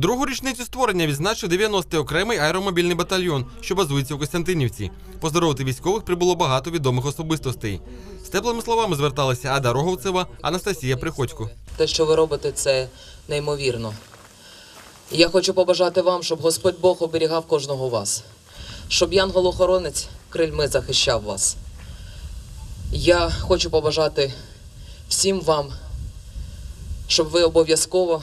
Другу річницю створення відзначив 90-й окремий аеромобільний батальйон, що базується у Костянтинівці. Поздоровити військових прибуло багато відомих особистостей. З теплими словами зверталися Ада Роговцева, Анастасія Приходько. Те, що ви робите, це неймовірно. Я хочу побажати вам, щоб Господь Бог оберігав кожного вас, щоб янгол-охоронець крильми захищав вас. Я хочу побажати всім вам, щоб ви обов'язково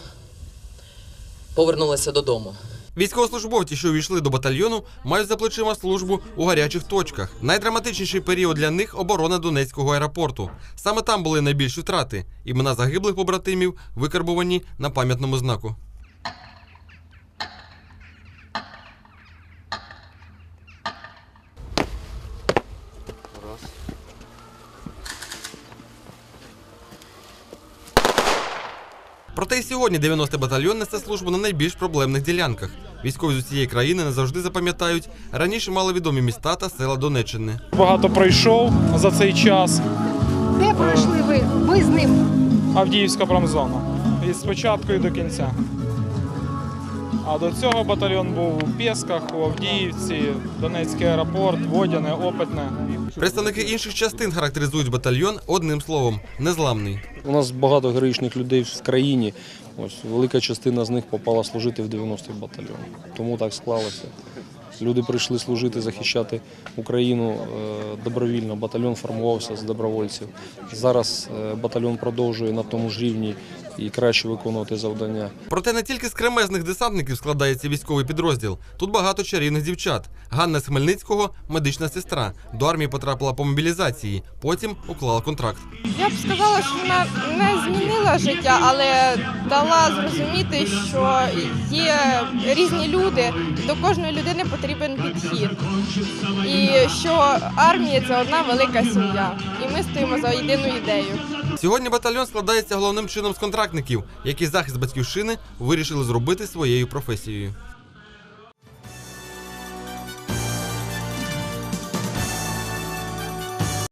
повернулися додому. Військовослужбовці, що увійшли до батальйону, мають за плечима службу у гарячих точках. Найдраматичніший період для них оборона Донецького аеропорту. Саме там були найбільші втрати. Імена загиблих побратимів викарбовані на пам'ятному знаку. Проте і сьогодні 90-й батальйон несе службу на найбільш проблемних ділянках. Військові з усієї країни не завжди запам'ятають раніше маловідомі міста та села Донеччини. Багато пройшов за цей час. Де пройшли ви? Ви з ним. Авдіївська промзона. І спочатку і до кінця. А до цього батальйон був у Пєсках, у Авдіївці, Донецький аеропорт, Водяне, Опитне. Представники інших частин характеризують батальйон одним словом незламний. У нас багато героїчних людей в країні. Ось велика частина з них попала служити в 90-й батальйон. Тому так склалося. Люди прийшли служити, захищати Україну е, добровільно. Батальйон формувався з добровольців. Зараз е, батальйон продовжує на тому ж рівні і краще виконувати завдання. Проте не тільки з кремезних десантників складається військовий підрозділ. Тут багато чарівних дівчат. Ганна з Хмельницького медична сестра. До армії потрапила по мобілізації. Потім уклала контракт. Я б сказала, що вона не змінила життя, але дала зрозуміти, що є різні люди, до кожної людини потрібен підхід. І що армія це одна велика сім'я. І ми стоїмо за єдину ідею. Сьогодні батальйон складається головним чином з контрактників, які захист батьківщини вирішили зробити своєю професією.